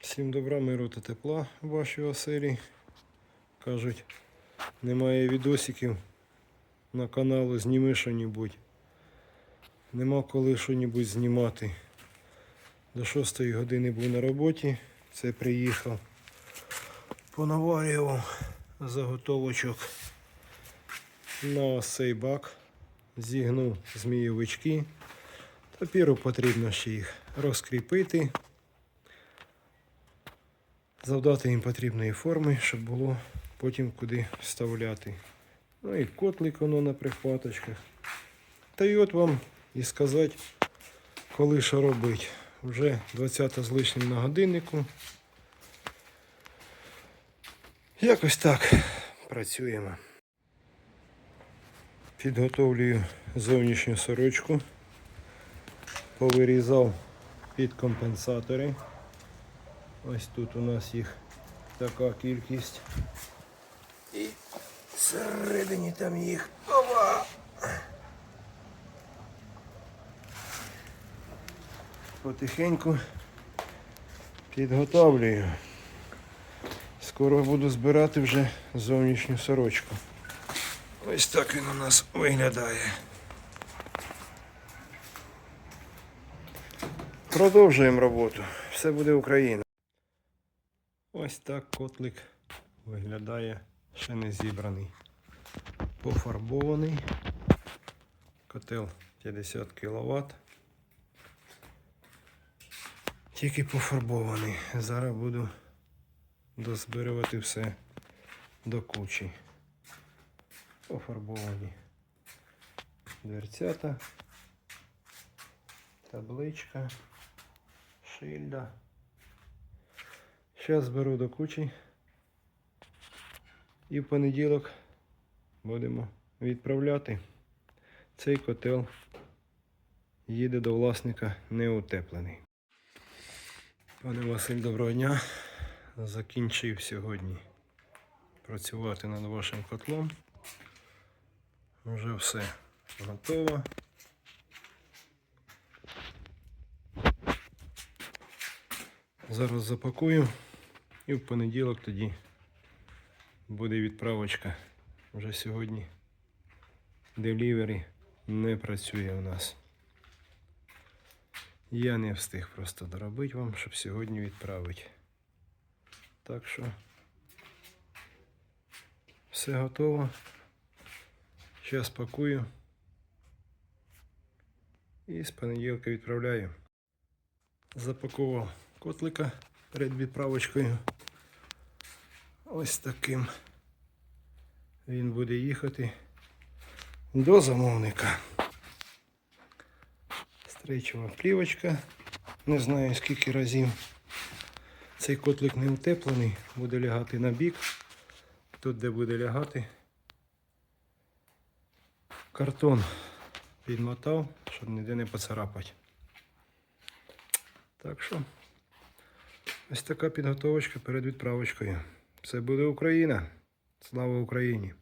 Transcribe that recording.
Всім добра, миру та тепла в вашій оселі. Кажуть, немає відосиків на каналу, зніми що-небудь. Нема коли що-небудь знімати. До 6 години був на роботі. Це приїхав. Понаварював заготовочок на цей бак. Зігнув змійовички. Тепер потрібно ще їх розкріпити завдати їм потрібної форми, щоб було потім куди вставляти. Ну і котлик воно на прихваточках. Та й от вам і сказати, коли що робити. Вже 20 з лишнім на годиннику. Якось так працюємо. Підготовлюю зовнішню сорочку. Повирізав під компенсатори. Ось тут у нас їх така кількість. І всередині там їх. Ова! Потихеньку підготовлюю. Скоро буду збирати вже зовнішню сорочку. Ось так він у нас виглядає. Продовжуємо роботу. Все буде Україна. Ось так котлик виглядає ще не зібраний. Пофарбований. Котел 50 кВт. Тільки пофарбований. Зараз буду дозбирувати все до кучі. Пофарбовані дверцята, табличка, шильда. Зараз зберу до кучі. І в понеділок будемо відправляти. Цей котел їде до власника неутеплений. Пане Василь, доброго дня. Закінчив сьогодні працювати над вашим котлом. Вже все готово. Зараз запакую і в понеділок тоді буде відправочка. Вже сьогодні делівері не працює у нас. Я не встиг просто доробити вам, щоб сьогодні відправити. Так що все готово. Зараз пакую. І з понеділка відправляю. Запакував котлика перед відправочкою. Ось таким він буде їхати до замовника. Стрейчова плівочка. Не знаю скільки разів. Цей котлик не утеплений, буде лягати на бік. Тут, де буде лягати, картон підмотав, щоб ніде не поцарапати. Так що ось така підготовочка перед відправочкою. Це буде Україна. Слава Україні!